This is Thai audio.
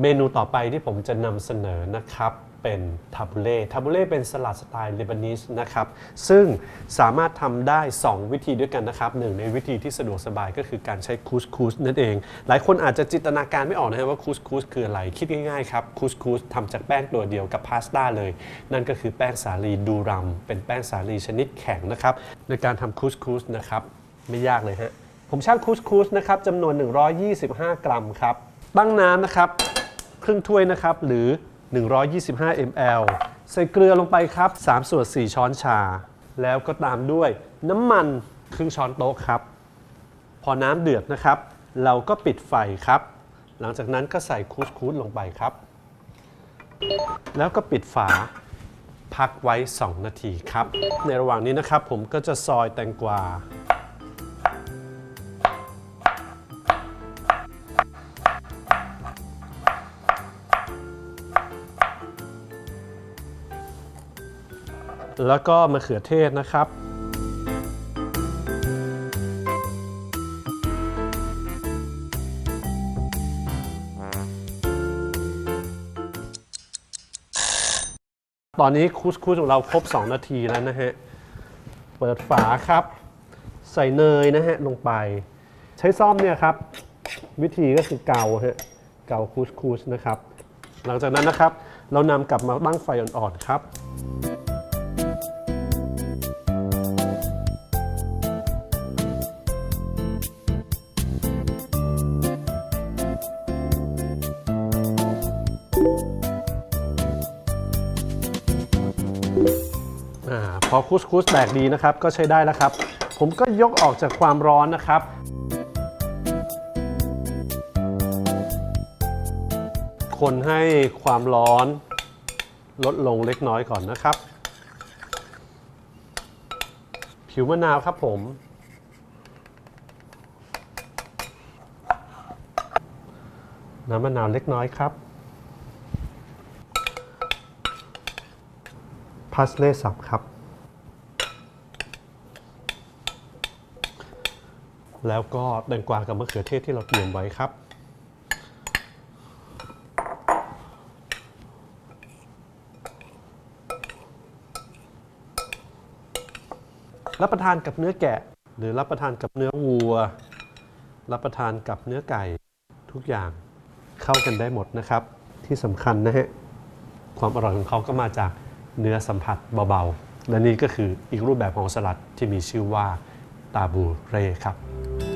เมนูต่อไปที่ผมจะนำเสนอนะครับเป็นทาบูเล่ทาบูเล่เป็นสลัดสไตล์เลบานีสนะครับซึ่งสามารถทำได้ 2 วิธีด้วยกันนะครับหนึ่งในวิธีที่สะดวกสบายก็คือการใช้คูสคูสนั่นเอง หลายคนอาจจะจินตนาการไม่ออกนะครับว่าคูสคูสคืออะไร คิดง่ายๆครับคูสคูสทำจากแป้งตัวเดียวกับพาสต้าเลย นั่นก็คือแป้งสาลีดูรัม เป็นแป้งสาลีชนิดแข็งนะครับในการทำคูสคูสนะครับไม่ยากเลยฮะผมช่างคูสคูสนะครับจำนวน 125 กรัมครับตั้งน้ำนะครับ ครึ่งถ้วยนะครับ หรือ 125 ml ใส่เกลือลงไปครับ 3 ส่วน 4 ช้อนชา แล้วก็ตามด้วยน้ำมันครึ่งช้อนโต๊ะครับ พอน้ำเดือดนะครับ เราก็ปิดไฟครับ หลังจากนั้นก็ใส่คูสคูสลงไปครับ แล้วก็ปิดฝาพักไว้ 2 นาทีครับ ในระหว่างนี้นะครับผมก็จะซอยแตงกวา แล้วก็มะเขือเทศนะครับตอนนี้คุสคุสของเราครบ 2 นาทีแล้วนะฮะ เปิดฝาครับ ใส่เนยนะฮะลงไป ใช้ซ่อมเนี่ยครับ วิธีก็คือเกาฮะ เกาคุสคุสนะครับ หลังจากนั้นนะครับ เรานำกลับมาตั้งไฟอ่อนๆครับ อาพอคุสคุสแตกดีนะครับ ก็ใช้ได้แล้วครับ ผมก็ยกออกจากความร้อนนะครับ คนให้ความร้อน ลดลงเล็กน้อยก่อนนะครับ ผิวมะนาวครับผม น้ำมะนาวเล็กน้อยครับ พาสเล่สับครับ แล้วก็แตงกวากับมะเขือเทศที่เราเตรียมไว้ครับ รับประทานกับเนื้อแกะ หรือรับประทานกับเนื้อวัว รับประทานกับเนื้อไก่ทุกอย่างเข้ากันได้หมดนะครับ ที่สำคัญนะฮะ ความอร่อยของเขาก็มาจาก เนื้อสัมผัสเบาๆ และนี่ก็คืออีกรูปแบบของสลัดที่มีชื่อว่าตาบูเร่ครับ